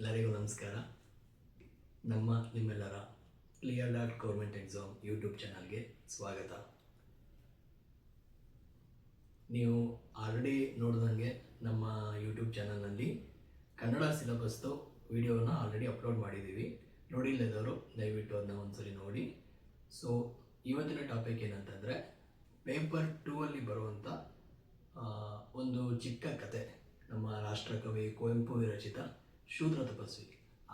ಎಲ್ಲರಿಗೂ ನಮಸ್ಕಾರ. ನಮ್ಮ ನಿಮ್ಮೆಲ್ಲರ clear dot government exam YouTube ಚಾನಲ್ಗೆ ಸ್ವಾಗತ. ನೀವು ಆಲ್ರೆಡಿ ನೋಡಿದಂಗೆ ನಮ್ಮ ಯೂಟ್ಯೂಬ್ ಚಾನಲ್ನಲ್ಲಿ ಕನ್ನಡ ಸಿಲೆಬಸ್ದು ವಿಡಿಯೋನ ಆಲ್ರೆಡಿ ಅಪ್ಲೋಡ್ ಮಾಡಿದ್ದೀವಿ. ನೋಡಿಲ್ಲದವರು ದಯವಿಟ್ಟು ಅದನ್ನ ಒಂದ್ಸರಿ ನೋಡಿ. ಸೊ ಇವತ್ತಿನ ಟಾಪಿಕ್ ಏನಂತಂದರೆ ಪೇಪರ್ ಟೂ ಅಲ್ಲಿ ಬರುವಂಥ ಒಂದು ಚಿಕ್ಕ ಕತೆ. ನಮ್ಮ ರಾಷ್ಟ್ರಕವಿ, ಕುವೆಂಪು ವಿರಚಿತ ಶೂದ್ರ ತಪಸ್ವಿ.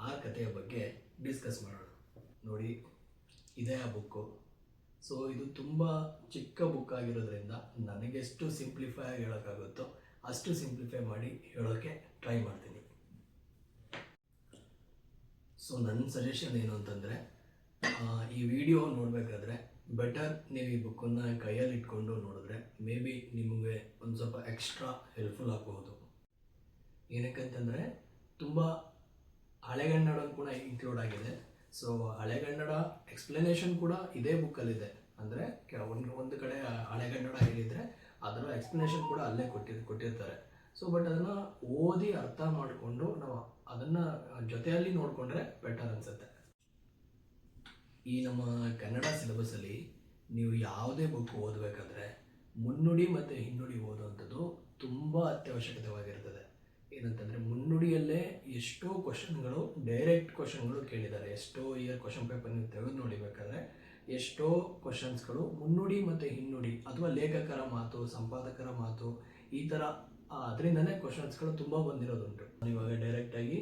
ಆ ಕಥೆಯ ಬಗ್ಗೆ ಡಿಸ್ಕಸ್ ಮಾಡೋಣ. ನೋಡಿ, ಇದೇ ಆ ಬುಕ್ಕು ಸೊ ಇದು ತುಂಬ ಚಿಕ್ಕ ಬುಕ್ ಆಗಿರೋದ್ರಿಂದ ನನಗೆಷ್ಟು ಸಿಂಪ್ಲಿಫೈ ಆಗಿ ಹೇಳೋಕ್ಕಾಗುತ್ತೋ ಅಷ್ಟು ಸಿಂಪ್ಲಿಫೈ ಮಾಡಿ ಹೇಳೋಕ್ಕೆ ಟ್ರೈ ಮಾಡ್ತೀನಿ. ಸೊ ನನ್ನ ಸಜೆಷನ್ ಏನು ಅಂತಂದರೆ ಈ ವಿಡಿಯೋ ನೋಡಬೇಕಾದ್ರೆ ಬೆಟರ್ ನೀವು ಈ ಬುಕ್ಕನ್ನು ಕೈಯಲ್ಲಿ ಇಟ್ಕೊಂಡು ನೋಡಿದ್ರೆ ಮೇ ಬಿ ನಿಮಗೆ ಒಂದು ಸ್ವಲ್ಪ ಎಕ್ಸ್ಟ್ರಾ ಹೆಲ್ಪ್ಫುಲ್ ಆಗಬಹುದು. ಏನಕ್ಕಂತಂದರೆ ತುಂಬ ಹಳೆಗನ್ನಡ ಕೂಡ ಇನ್ಕ್ಲೂಡ್ ಆಗಿದೆ. ಸೊ ಹಳೆಗನ್ನಡ ಎಕ್ಸ್ಪ್ಲನೇಷನ್ ಕೂಡ ಇದೇ ಬುಕ್ಕಲ್ಲಿದೆ ಅಂದರೆ ಒಂದು ಒಂದು ಕಡೆ ಹಳೆಗನ್ನಡ ಹೇಳಿದರೆ ಅದರ ಎಕ್ಸ್ಪ್ಲನೇಷನ್ ಕೂಡ ಅಲ್ಲೇ ಕೊಟ್ಟಿ ಕೊಟ್ಟಿರ್ತಾರೆ. ಸೊ ಬಟ್ ಅದನ್ನು ಓದಿ ಅರ್ಥ ಮಾಡಿಕೊಂಡು ನಾವು ಅದನ್ನು ಜೊತೆಯಲ್ಲಿ ನೋಡಿಕೊಂಡ್ರೆ ಬೆಟರ್ ಅನಿಸುತ್ತೆ. ಈ ನಮ್ಮ ಕನ್ನಡ ಸಿಲೆಬಸ್ಸಲ್ಲಿ ನೀವು ಯಾವುದೇ ಬುಕ್ ಓದಬೇಕಾದ್ರೆ ಮುನ್ನುಡಿ ಮತ್ತು ಹಿನ್ನುಡಿ ಓದುವಂಥದ್ದು ತುಂಬ ಅತ್ಯವಶ್ಯಕತೆವಾಗಿರ್ತದೆ. ಏನಂತಂದರೆ ಮುನ್ನುಡಿಯಲ್ಲೇ ಎಷ್ಟೋ ಕ್ವಶನ್ಗಳು ಡೈರೆಕ್ಟ್ ಕ್ವಶನ್ಗಳು ಕೇಳಿದ್ದಾರೆ. ಎಷ್ಟೋ ಇಯರ್ ಕ್ವಶನ್ ಪೇಪರ್ ನೀವು ತೆಗೆದು ನೋಡಿಬೇಕಾದ್ರೆ ಎಷ್ಟೋ ಕ್ವಶನ್ಸ್ಗಳು ಮುನ್ನುಡಿ ಮತ್ತು ಹಿನ್ನುಡಿ, ಅಥವಾ ಲೇಖಕರ ಮಾತು, ಸಂಪಾದಕರ ಮಾತು, ಈ ಥರ ಅದರಿಂದನೇ ಕ್ವಶನ್ಸ್ಗಳು ತುಂಬ ಬಂದಿರೋದುಂಟು. ನಾನು ಇವಾಗ ಡೈರೆಕ್ಟಾಗಿ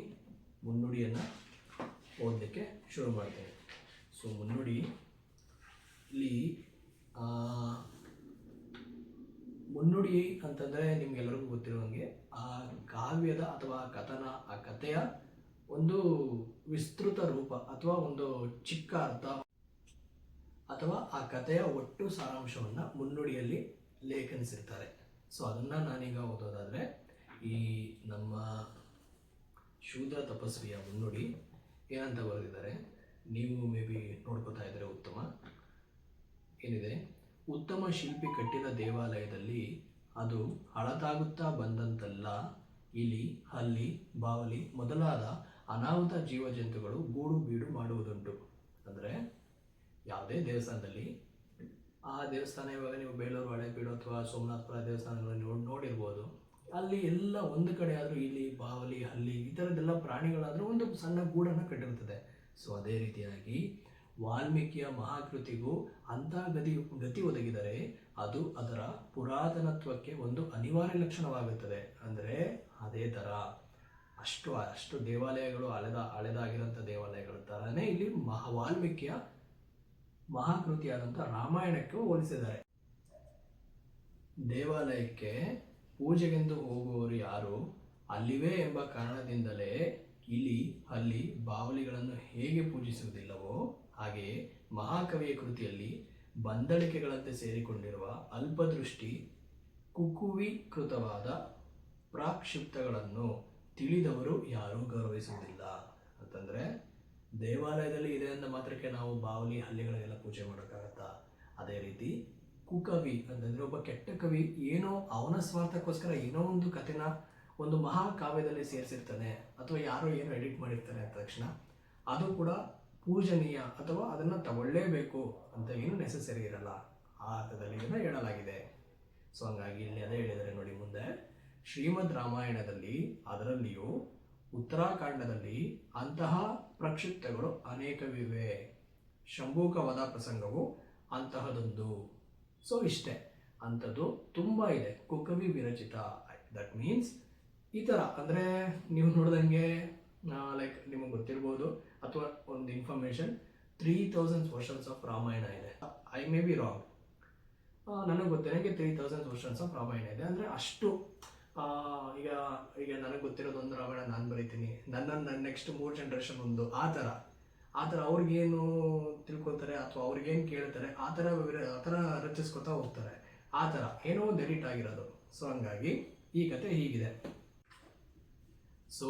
ಮುನ್ನುಡಿಯನ್ನು ಓದಲಿಕ್ಕೆ ಶುರು ಮಾಡ್ತೇನೆ. ಸೊ ಮುನ್ನುಡಿ, ಇಲ್ಲಿ ಮುನ್ನುಡಿ ಅಂತಂದರೆ ನಿಮ್ಗೆಲ್ಲರಿಗೂ ಗೊತ್ತಿರುವಂಗೆ ಆ ಕಾವ್ಯದ ಅಥವಾ ಕಥನ, ಆ ಕಥೆಯ ಒಂದು ವಿಸ್ತೃತ ರೂಪ ಅಥವಾ ಒಂದು ಚಿಕ್ಕ ಅರ್ಥ ಅಥವಾ ಆ ಕಥೆಯ ಒಟ್ಟು ಸಾರಾಂಶವನ್ನು ಮುನ್ನುಡಿಯಲ್ಲಿ ಲೇಖನಿಸಿರ್ತಾರೆ. ಸೊ ಅದನ್ನು ನಾನೀಗ ಓದೋದಾದರೆ, ಈ ನಮ್ಮ ಶೂದ್ರ ತಪಸ್ವಿಯ ಮುನ್ನುಡಿ ಏನಂತ ಬರೆದಿದ್ದಾರೆ? ನೀವು ಮೇ ಬಿ ನೋಡ್ಕೋತಾ ಇದ್ದರೆ ಉತ್ತಮ. ಏನಿದೆ? ಉತ್ತಮ ಶಿಲ್ಪಿ ಕಟ್ಟಿದ ದೇವಾಲಯದಲ್ಲಿ ಅದು ಹಳತಾಗುತ್ತಾ ಬಂದಂತೆಲ್ಲ. ಇಲಿ, ಹಲ್ಲಿ, ಬಾವಲಿ ಮೊದಲಾದ ಅನಾಹುತ ಜೀವಜಂತುಗಳು ಗೂಡು ಬೀಡು ಮಾಡುವುದುಂಟು. ಅಂದರೆ ಯಾವುದೇ ದೇವಸ್ಥಾನದಲ್ಲಿ ಆ ದೇವಸ್ಥಾನ ಇವಾಗ ನೀವು ಬೇಲೂರು, ಹಳೆಬೀಡು ಅಥವಾ ಸೋಮನಾಥಪುರ ದೇವಸ್ಥಾನಗಳನ್ನು ನೋಡಿ ನೋಡಿರ್ಬೋದು. ಅಲ್ಲಿ ಎಲ್ಲ ಒಂದು ಕಡೆ ಆದರೂ ಇಲಿ, ಬಾವಲಿ, ಹಲ್ಲಿ ಈ ಥರದ್ದೆಲ್ಲ ಪ್ರಾಣಿಗಳಾದರೂ ಒಂದು ಸಣ್ಣ ಗೂಡನ್ನು ಕಟ್ಟಿರುತ್ತದೆ. ಸೊ ಅದೇ ರೀತಿಯಾಗಿ ವಾಲ್ಮೀಕಿಯ ಮಹಾಕೃತಿಗೂ ಅಂಥ ಗತಿ ಗತಿ ಒದಗಿದರೆ ಅದು ಅದರ ಪುರಾತನತ್ವಕ್ಕೆ ಒಂದು ಅನಿವಾರ್ಯ ಲಕ್ಷಣವಾಗುತ್ತದೆ. ಅಂದರೆ ಅದೇ ಥರ ಅಷ್ಟು ಅಷ್ಟು ದೇವಾಲಯಗಳು ಅಳೆದ ಹಳೆದಾಗಿರೋಂಥ ದೇವಾಲಯಗಳ ಥರನೇ ಇಲ್ಲಿ ಮಹಾ ವಾಲ್ಮೀಕಿಯ ಮಹಾಕೃತಿಯಾದಂಥ ರಾಮಾಯಣಕ್ಕೆ ಹೋಲಿಸಿದ್ದಾರೆ. ದೇವಾಲಯಕ್ಕೆ ಪೂಜೆಗೆಂದು ಹೋಗುವವರು ಯಾರು? ಅಲ್ಲಿವೆ ಎಂಬ ಕಾರಣದಿಂದಲೇ ಇಲಿ ಅಲ್ಲಿ ಬಾವಲಿಗಳನ್ನು ಹೇಗೆ ಪೂಜಿಸುವುದಿಲ್ಲವೋ ಹಾಗೆಯೇ ಮಹಾಕವಿಯ ಕೃತಿಯಲ್ಲಿ ಬಂದಳಿಕೆಗಳಂತೆ ಸೇರಿಕೊಂಡಿರುವ ಅಲ್ಪದೃಷ್ಟಿ, ಕುಕುವೀಕೃತವಾದ ಪ್ರಾಕ್ಷಿಪ್ತಗಳನ್ನು ತಿಳಿದವರು ಯಾರೂ ಗೌರವಿಸುವುದಿಲ್ಲ. ಅಂತಂದರೆ, ದೇವಾಲಯದಲ್ಲಿ ಇದೆ ಅಂದ ಮಾತ್ರಕ್ಕೆ ನಾವು ಬಾವಲಿ ಹಲ್ಲಿಗಳಿಗೆಲ್ಲ ಪೂಜೆ ಮಾಡೋಕ್ಕಾಗತ್ತಾ? ಅದೇ ರೀತಿ ಕುಕವಿ ಅಂತಂದರೆ ಒಬ್ಬ ಕೆಟ್ಟ ಕವಿ ಏನೋ ಅವನ ಸ್ವಾರ್ಥಕ್ಕೋಸ್ಕರ ಏನೋ ಒಂದು ಕಥೆನ ಒಂದು ಮಹಾಕಾವ್ಯದಲ್ಲಿ ಸೇರಿಸಿರ್ತಾನೆ ಅಥವಾ ಯಾರೋ ಏನೋ ಎಡಿಟ್ ಮಾಡಿರ್ತಾನೆ ಅಂದ ತಕ್ಷಣ, ಅದು ಕೂಡ ಪೂಜನೀಯ ಅಥವಾ ಅದನ್ನು ತಗೊಳ್ಳೇಬೇಕು ಅಂತ ಏನು ನೆಸೆಸರಿ ಇರಲ್ಲ. ಆ ಅರ್ಥದಲ್ಲಿ ಇದನ್ನು ಹೇಳಲಾಗಿದೆ. ಸೊ ಹಂಗಾಗಿ ಇಲ್ಲಿ ಅದೇ ಹೇಳಿದರೆ ನೋಡಿ ಮುಂದೆ. ಶ್ರೀಮದ್ ರಾಮಾಯಣದಲ್ಲಿ ಅದರಲ್ಲಿಯೂ ಉತ್ತರಾಖಂಡದಲ್ಲಿ ಅಂತಹ ಪ್ರಕ್ಷಿಪ್ತಗಳು ಅನೇಕವಿವೆ. ಶಂಭೂಕ ವಧ ಪ್ರಸಂಗವು ಅಂತಹದೊಂದು. ಸೊ ಇಷ್ಟೇ. ಅಂಥದ್ದು ತುಂಬ ಇದೆ. ಕುಕವಿ ವಿರಚಿತ. ದಟ್ ಮೀನ್ಸ್ ಈ ಥರ ಅಂದರೆ ನೀವು ನೋಡಿದಂಗೆ ಲೈಕ್ ನಿಮಗೆ ಗೊತ್ತಿರ್ಬೋದು. ಅಥವಾ ಒಂದು information three thousands versions of Ramayana ಇದೆ. ಐ ಮೇ ಬಿ ರಾಂಗ್ ನನಗೆ ಗೊತ್ತಿರೋಂಗೆ three thousand versions of Ramayana ಇದೆ. ಅಂದರೆ ಅಷ್ಟು ಈಗ ಈಗ ನನಗೆ ಗೊತ್ತಿರೋದು ಒಂದು ರಾಮಾಯಣ ನಾನು ಬರೀತೀನಿ. ನನ್ನ ನನ್ನ ನೆಕ್ಸ್ಟ್ ಮೂರು ಜನ್ರೇಷನ್ ಒಂದು. ಆ ಥರ. ಆ ಥರ ಅವ್ರಿಗೇನು ತಿಳ್ಕೊತಾರೆ ಅಥವಾ ಅವ್ರಿಗೇನು ಕೇಳ್ತಾರೆ, ಆ ಥರ ಆ ಥರ ರಚಿಸ್ಕೊತಾ ಹೋಗ್ತಾರೆ. ಆ ಥರ. ಏನೋ ಒಂದು ಎಡಿಟ್ ಆಗಿರೋದು. ಸೊ ಹಂಗಾಗಿ ಈ ಕತೆ ಹೀಗಿದೆ. ಸೊ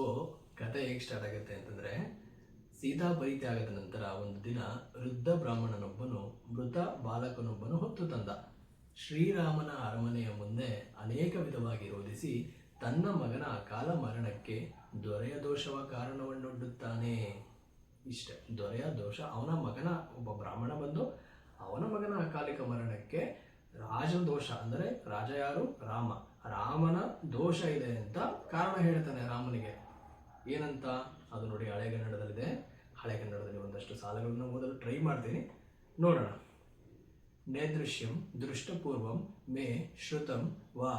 ಕತೆ ಹೇಗೆ ಸ್ಟಾರ್ಟ್ ಆಗುತ್ತೆ ಅಂತಂದರೆ ಸೀತಾ ಪರಿತ್ಯಾಗದ ನಂತರ ಒಂದು ದಿನ ವೃದ್ಧ ಬ್ರಾಹ್ಮಣನೊಬ್ಬನು, ಮೃತ ಬಾಲಕನೊಬ್ಬನು ಹೊತ್ತು ತಂದ. ಶ್ರೀರಾಮನ ಅರಮನೆಯ ಮುಂದೆ ಅನೇಕ ವಿಧವಾಗಿ ರೋಧಿಸಿ ತನ್ನ ಮಗನ ಅಕಾಲ ಮರಣಕ್ಕೆ ದೊರೆಯ ದೋಷವ ಕಾರಣವನ್ನೊಡ್ಡುತ್ತಾನೆ ಇಷ್ಟೆ, ದೊರೆಯ ದೋಷ ಅವನ ಮಗನ, ಒಬ್ಬ ಬ್ರಾಹ್ಮಣ ಬಂದು ಅವನ ಮಗನ ಅಕಾಲಿಕ ಮರಣಕ್ಕೆ ರಾಜ ದೋಷ, ಅಂದರೆ ರಾಜ ಯಾರು? ರಾಮ. ರಾಮನ ದೋಷ ಇದೆ ಅಂತ ಕಾರಣ ಹೇಳ್ತಾನೆ ರಾಮನಿಗೆ. ಏನಂತ? ಅದು ನೋಡಿ ಹಳೆಗನ್ನಡದಲ್ಲಿದೆ ಹಳೆಗನ್ನಡದಲ್ಲಿ ಒಂದಷ್ಟು ಸಾಲಗಳನ್ನು ಓದಲು ಟ್ರೈ ಮಾಡ್ತೀನಿ. ನೋಡೋಣ. ನೇದೃಶ್ಯಂ ದೃಷ್ಟಪೂರ್ವಂ ಮೇ ಶ್ರುತಂ ವಾ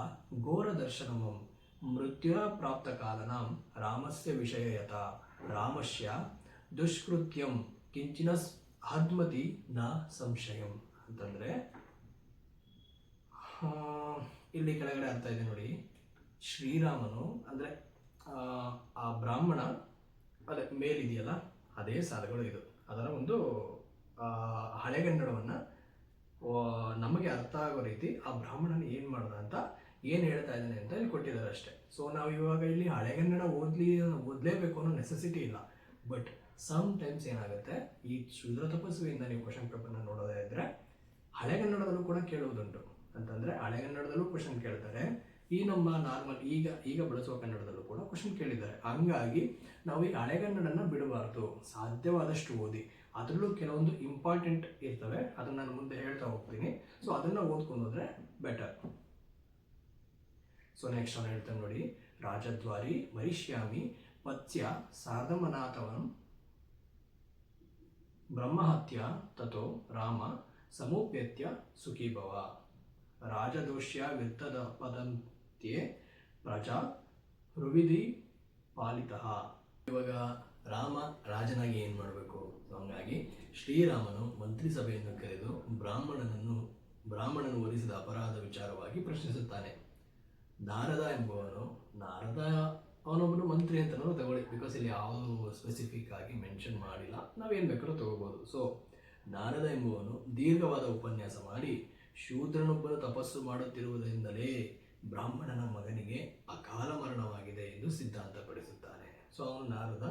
ಘೋರದರ್ಶನಮಂ ಮೃತ್ಯುರ ಪ್ರಾಪ್ತಕಾಲನಾಂ ರಾಮಸ್ಯ ವಿಷಯಯತ. ರಾಮಸ್ಯ ದುಷ್ಕೃತ್ಯಂ ಕಿಂಚಿನ ಹದ್ಮತಿ ನ ಸಂಶಯಂ ಅಂತಂದರೆ ಇಲ್ಲಿ ಕೆಳಗಡೆ ಅರ್ಥ ಇದೆ ನೋಡಿ. ಶ್ರೀರಾಮನು ಅಂದರೆ ಆ ಬ್ರಾಹ್ಮಣ, ಅದೇ ಮೇಲಿದೆಯಲ್ಲ ಅದೇ ಸಾಲುಗಳು ಇದು. ಅದರ ಒಂದು ಹಳೆಗನ್ನಡವನ್ನು ನಮಗೆ ಅರ್ಥ ಆಗೋ ರೀತಿ ಆ ಬ್ರಾಹ್ಮಣನ ಏನು ಮಾಡ್ದ ಅಂತ ಏನು ಹೇಳ್ತಾ ಇದ್ದಾನೆ ಅಂತ ಇಲ್ಲಿ ಕೊಟ್ಟಿದ್ದಾರೆ ಅಷ್ಟೇ. ಸೊ ನಾವು ಇವಾಗ ಇಲ್ಲಿ ಹಳೆಗನ್ನಡ ಓದ್ಲಿ, ಓದಲೇಬೇಕು ಅನ್ನೋ ನೆಸೆಸಿಟಿ ಇಲ್ಲ. ಬಟ್ ಸಮ್ ಟೈಮ್ಸ್ ಏನಾಗುತ್ತೆ, ಈ ಶುದ್ರ ತಪಸ್ವಿಯಿಂದ ನೀವು ಕ್ವಶನ್ ಪೇಪರ್ನ ನೋಡೋದೇ ಇದ್ದರೆ ಹಳೆಗನ್ನಡದಲ್ಲೂ ಕೂಡ ಕೇಳುವುದುಂಟು. ಅಂತಂದರೆ ಹಳೆಗನ್ನಡದಲ್ಲೂ ಕ್ವಶನ್ ಕೇಳ್ತಾರೆ. ಈ ನಮ್ಮ ನಾರ್ಮಲ್ ಈಗ ಈಗ ಬಳಸುವ ಕನ್ನಡದಲ್ಲೂ ಕೂಡ ಕ್ವಶನ್ ಕೇಳಿದ್ದಾರೆ. ಹಂಗಾಗಿ ನಾವು ಈ ಹಳೆಗನ್ನಡನ ಬಿಡಬಾರ್ದು. ಸಾಧ್ಯವಾದಷ್ಟು ಓದಿ. ಅದರಲ್ಲೂ ಕೆಲವೊಂದು ಇಂಪಾರ್ಟೆಂಟ್ ಇರ್ತವೆ. ಅದನ್ನು ನಾನು ಮುಂದೆ ಹೇಳ್ತಾ ಹೋಗ್ತೀನಿ. ಸೊ ಅದನ್ನು ಓದ್ಕೊಂಡು ಹೋದ್ರೆ ಬೆಟರ್ ಸೊ ನೆಕ್ಸ್ಟ್ ನಾನು ಹೇಳ್ತೇನೆ ನೋಡಿ. ರಾಜದ್ವಾರಿ, ಮರಿಷ್ಯಾಮಿ, ಪತ್ಯ ಸಾರ್ಧಮನಾಥವಂ ಬ್ರಹ್ಮಹತ್ಯ ತಥೋ ರಾಮ, ಸಮೂಪ್ಯತ್ಯ, ಸುಖೀಭವ. ರಾಜದೋಷ್ಯ ವಿರ್ತದ ಪದಂತ್ಯೆ ಪ್ರಜಾ ಹೃವಿಧಿ ಪಾಲಿತಃ. ಇವಾಗ ರಾಮ ರಾಜನಾಗಿ ಏನು ಮಾಡಬೇಕು? ಹಂಗಾಗಿ ಶ್ರೀರಾಮನು ಮಂತ್ರಿ ಸಭೆಯನ್ನು ಕರೆದು ಬ್ರಾಹ್ಮಣನನ್ನು, ಬ್ರಾಹ್ಮಣನು ಒಲಿಸಿದ ಅಪರಾಧ ವಿಚಾರವಾಗಿ ಪ್ರಶ್ನಿಸುತ್ತಾನೆ. ನಾರದ ಎಂಬುವನು, ನಾರದ ಅವನೊಬ್ಬನು ಮಂತ್ರಿ ಅಂತಲೂ ತಗೊಳ್ಳಿ. ಬಿಕಾಸ್ ಇಲ್ಲಿ ಯಾವುದು ಸ್ಪೆಸಿಫಿಕ್ ಆಗಿ ಮೆನ್ಷನ್ ಮಾಡಿಲ್ಲ. ನಾವೇನು ಬೇಕಾದ್ರೂ ತಗೋಬೋದು. ಸೊ ನಾರದ ಎಂಬುವನು ದೀರ್ಘವಾದ ಉಪನ್ಯಾಸ ಮಾಡಿ ಶೂದ್ರನೊಬ್ಬನು ತಪಸ್ಸು ಮಾಡುತ್ತಿರುವುದರಿಂದಲೇ ಬ್ರಾಹ್ಮಣನ ಮಗನಿಗೆ ಅಕಾಲ ಮರಣವಾಗಿದೆ ಎಂದು ಸಿದ್ಧಾಂತಪಡಿಸುತ್ತಾನೆ. ಸೊ ಅವನು ನಾರದ